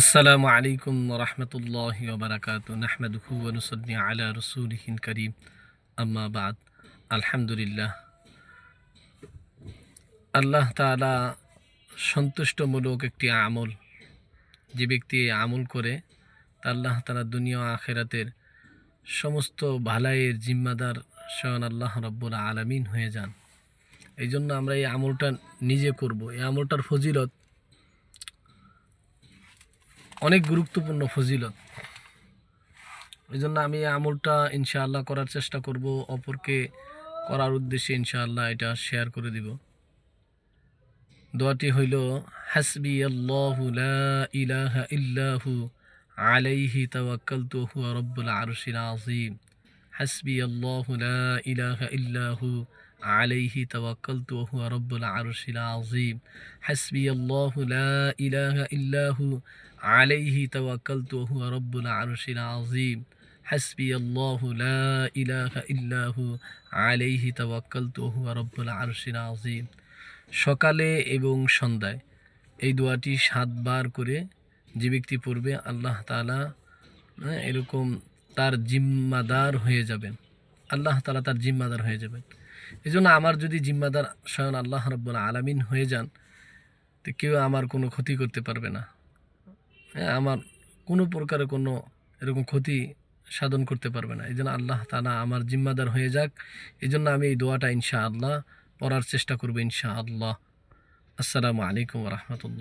আসসালামু আলাইকুম রহমতুল্লাহ ওবরাকাত নাহমাদুহু ওয়ানুসাল্লি আলা রসুলিহিন করিম। আম্মা বাদ। আলহামদুলিল্লাহ। আল্লাহ তাআলা সন্তুষ্টমূলক একটি আমল, যে ব্যক্তি আমল করে, তা আল্লাহ তালা দুনিয়া আখেরাতের সমস্ত ভালাইয়ের জিম্মাদার স্বয়ং আল্লাহ রব্বুল আলামিন হয়ে যান। এই জন্য আমরা এই আমলটা নিজে করব। এই আমলটার ফজিলত অনেক গুরুত্বপূর্ণ ফজিলত। এই জন্য আমি আমলটা ইনশাআল্লাহ করার চেষ্টা করব, অপরকে করার উদ্দেশ্যে ইনশাআল্লাহ এটা শেয়ার করে দিব। দোয়াটি হইল হাসবি আল্লাহু ইল্লাহু আলাইহি তাওয়াক্কালতু হুয়া রব্বুল আরশিল আযীম। হাসবি আল্লাহু লা ইলাহা ইল্লাহু عليه توكلت وهو رب العرش العظيم حسبي الله لا إله إلا هو عليه توكلت وهو رب العرش العظيم حسبي الله لا إله إلا هو عليه توكلت وهو رب العرش العظيم সকালে এবং সন্ধ্যায় এই দোয়াটি সাতবার করে যে ব্যক্তি পড়বে আল্লাহ তালা হ্যাঁ, এরকম তার জিম্মাদার হয়ে যাবেন আল্লাহ তালা তার জিম্মাদার হয়ে যাবেন এই জন্য আমার যদি জিম্মাদার স্বয়ং আল্লাহ রব্বুল আলামিন হয়ে যান, তো কেউ আমার কোনো ক্ষতি করতে পারবে না। হ্যাঁ আমার কোনো প্রকারে কোনো এরকম ক্ষতি সাধন করতে পারবে না। এই জন্য আল্লাহ তালা আমার জিম্মাদার হয়ে যাক। এই জন্য আমি এই দোয়াটা ইনশা আল্লাহ পড়ার চেষ্টা করব ইনশা আল্লাহ আসসালামু আলাইকুম রহমতুল্লাহ।